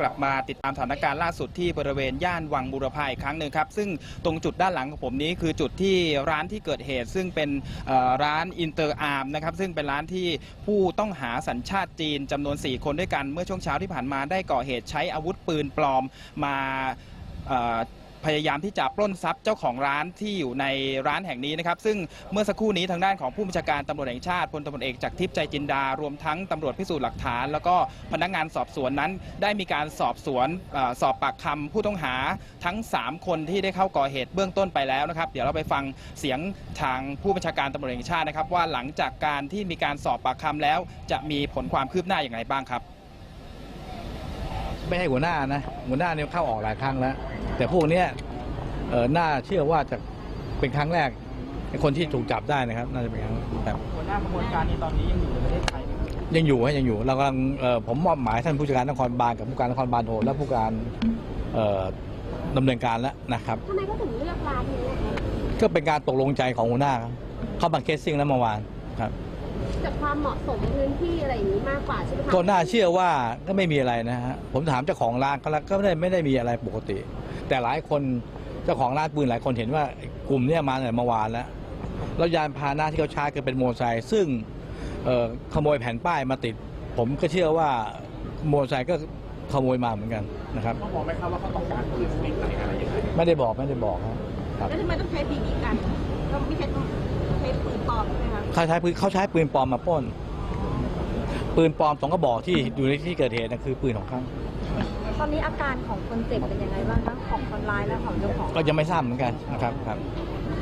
กลับมาติดตามสถานการณ์ล่าสุดที่บริเวณย่านวังบุรพาอีกครั้งหนึ่งครับ ซึ่งตรงจุดด้านหลังของผมนี้คือจุดที่ร้านที่เกิดเหตุ ซึ่งเป็นร้านอินเตอร์อาร์มนะครับ ซึ่งเป็นร้านที่ผู้ต้องหาสัญชาติจีนจำนวน 4 คนด้วยกันเมื่อช่วงเช้าที่ผ่านมาได้ก่อเหตุใช้อาวุธปืนปลอมมา พยายามที่จะปล้นทรัพย์เจ้าของร้านที่อยู่ในร้านแห่งนี้นะครับ ซึ่งเมื่อสักครู่นี้ทางด้านของผู้บัญชาการตำรวจแห่งชาติพลตำรวจเอกจากทิพย์ใจจินดารวมทั้งตำรวจพิสูจน์หลักฐาน แล้วก็พนักงานสอบสวนนั้น ได้มีการสอบสวนอสอบปากคำผู้ต้องหาทั้ง 3 คนที่ได้เข้าก่อเหตุเบื้องต้นไปแล้วนะครับ เดี๋ยวเราไปฟังเสียงทางผู้บัญชาการตำรวจแห่งชาตินะครับ ว่าหลังจากการที่มีการสอบปากคำแล้ว จะมีผลความคืบหน้าอย่างไรบ้างครับ ไม่ให้หัวหน้านะหัวหน้าเนี่ยเข้าออกหลายครั้งแล้ว แต่พวกเนี้ยเออน่าเชื่อว่าจะเป็นครั้งแรกไอ้คนที่ถูกจับได้นะครับ น่าจะเป็นครั้งแบบหัวหน้ากระบวนการนี้ตอนนี้ยังอยู่ในประเทศไทยยังอยู่ฮะยังอยู่เรากำลังเอ่อผมมอบหมายท่านผู้จัดการนครบาลกับผู้การนครบาลโทและผู้การเอ่อดำเนินการแล้วนะครับทำไมก็ถึงเลือกร้านนี้อะคะก็เป็นการตกลงใจของหัวหน้าครับเข้ามาเคสซิ่งแล้วเมื่อวานครับ จากความเหมาะสมพื้นที่อะไรอย่างนี้มากกว่าใช่ไหมคะก็น่าเชื่อว่าก็ไม่มีอะไรนะฮะผมถามเจ้าของร้านก็แล้วก็ไม่ได้ไม่ได้มีอะไรปกติ แต่หลายคนเจ้าของร้านปืนหลายคนเห็นว่ากลุ่มเนี้มาตั้งแต่เมื่อวานแล้วแล้วยานพาหนะที่เขาใช้ก็เป็นโมอเตอร์ไซค์ซึ่งเอ่อขโมยแผ่นป้ายมาติด ผมก็เชื่อว่าโมอเตอร์ไซค์ก็ขโมยมาเหมือนกันนะครับ เขาบอกไหมครับว่าเขาต้องการปืนชนิดไหนอะไรยังไงไม่ได้บอกไม่ได้บอกครับครับแล้วทำไมต้องใช้บีบีกันก็ไม่ใช่ต้องใช้ ปืนปลอมใช่ไหมคะเขาใช้ปืนเขาใช้ปืนปลอมมาปล้น ปืนปลอมสองกระบอกที่อยู่ในที่เกิดเหตุนะคือปืนของเขาตอนนี้อาการของคนเจ็บเป็นยังไงบ้างทั้งของคนร้ายและของเจ้าของก็ยังไม่ทราบเหมือนกันนะครับครับ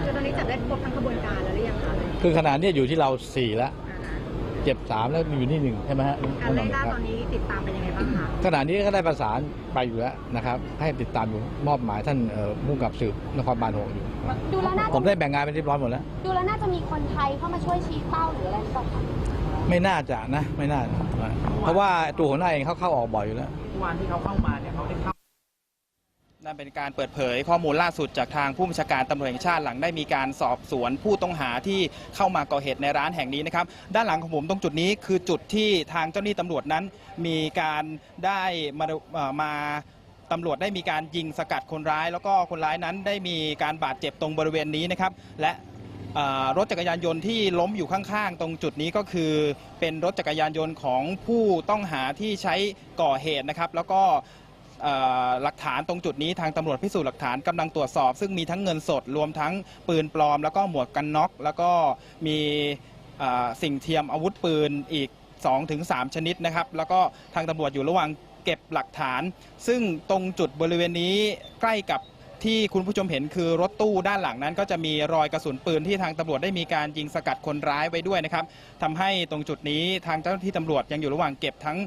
คือตอนนี้จับได้ครบทั้งกระบวนการแล้วหรือยังคะคือขนาดนี้อยู่ที่เราสี่แล้วเจ็บสามแล้วอยู่ที่หนึ่งใช่ไหมฮะการไล่ล่าคตรัอบนนี้ติดตามเป็นยังไงบ้างคะขณะนี้ก็ได้ประสานไปอยู่แล้วนะครับ ให้ติดตามอยู่มอบหมายท่านเอ่อผู้กำกับสืบนครบาลหกอยู่ดูแล้วน่าผมได้แบ่งงานไปเรียบร้อยหมดแล้ว ดูแล้วน่าจะมีคนไทยเข้ามาช่วยชี้เป้าหรืออะไรหรือเปล่าคะไม่น่าจะนะ ไม่น่าจะเพราะว่าตัวหัวหน้าเองเขาเข้าออกบ่อยอยู่แล้ว วันที่เขาเข้ามาเนี่ยเขาได้เข้า นั่นเป็นการเปิดเผยข้อมูลล่าสุดจากทางผู้บัญชาการตำรวจแห่งชาติหลังได้มีการสอบสวนผู้ต้องหาที่เข้ามาก่อเหตุในร้านแห่งนี้นะครับ ด้านหลังของผมตรงจุดนี้คือจุดที่ทางเจ้าหน้าที่ตำรวจนั้นมีการได้มามาตำรวจได้มีการยิงสกัดคนร้าย แล้วก็คนร้ายนั้นได้มีการบาดเจ็บตรงบริเวณนี้นะครับ และรถจักรยานยนต์ที่ล้มอยู่ข้างๆ ตรงจุดนี้ก็คือ เป็นรถจักรยานยนต์ของผู้ต้องหาที่ใช้ก่อเหตุนะครับ แล้วก็ หลักฐานตรงจุดนี้ทางตำรวจพิสูจน์หลักฐานกำลังตรวจสอบ ซึ่งมีทั้งเงินสดรวมทั้งปืนปลอม แล้วก็หมวกกันน็อก แล้วก็มีสิ่งเทียมอาวุธปืนอีก 2-3 ชนิดนะครับ แล้วก็ทางตำรวจอยู่ระหว่างเก็บหลักฐาน ซึ่งตรงจุดบริเวณนี้ใกล้กับที่คุณผู้ชมเห็นคือรถตู้ด้านหลังนั้น ก็จะมีรอยกระสุนปืนที่ทางตำรวจได้มีการยิงสกัดคนร้ายไว้ด้วยนะครับทำให้ตรงจุดนี้ทางเจ้าหน้าที่ตำรวจยังอยู่ระหว่างเก็บทั้ง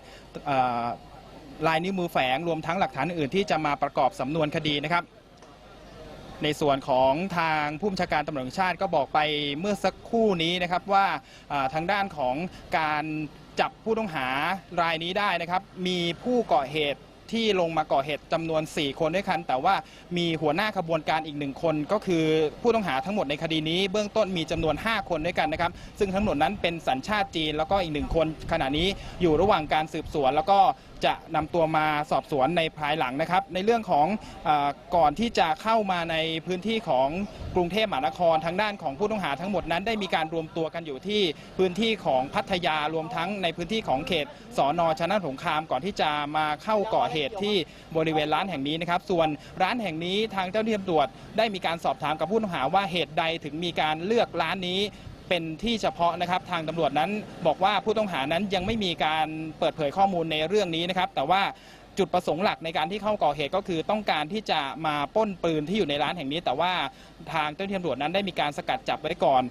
ลายนิ้วมือแฝงรวมทั้งหลักฐานอื่นที่จะมาประกอบสำนวนคดีนะครับ ในส่วนของทางผู้บัญชาการตำรวจแห่งชาติก็บอกไปเมื่อสักครู่นี้นะครับว่าทางด้านของการจับผู้ต้องหารายนี้ได้นะครับ มีผู้ก่อเหตุที่ลงมาก่อเหตุจำนวน 4 คนด้วยกัน แต่ว่ามีหัวหน้าขบวนการอีกหนึ่งคน ก็คือผู้ต้องหาทั้งหมดในคดีนี้เบื้องต้นมีจำนวน 5 คนด้วยกันนะครับ ซึ่งทั้งหมดนั้นเป็นสัญชาติจีน แล้วก็อีกหนึ่งคนขณะนี้อยู่ระหว่างการสืบสวน แล้วก็ จะนำตัวมาสอบสวนในภายหลังนะครับ ในเรื่องของอก่อนที่จะเข้ามาในพื้นที่ของกรุงเทพมหานครทางด้านของผู้ต้องหาทั้งหมดนั้นได้มีการรวมตัวกันอยู่ที่พื้นที่ของพัทยารวมทั้งในพื้นที่ของเขตสอนอชนะสงครามก่อนที่จะมาเข้าก่อเหตุที่บริเวณร้านแห่งนี้นะครับ ส่วนร้านแห่งนี้ทางเจ้าหน้าที่ตำรวจได้มีการสอบถามกับผู้ต้องหาว่าเหตุใดถึงมีการเลือกร้านนี้ เป็นที่เฉพาะนะครับทางตำรวจนั้นบอกว่าผู้ต้องหานั้นยังไม่มีการเปิดเผยข้อมูลในเรื่องนี้นะครับ แต่ว่าจุดประสงค์หลักในการที่เข้าก่อเหตุก็คือต้องการที่จะมาป้นปืนที่อยู่ในร้านแห่งนี้ แต่ว่าทางเจ้าหน้าที่ตำรวจนั้นได้มีการสกัดจับไว้ก่อน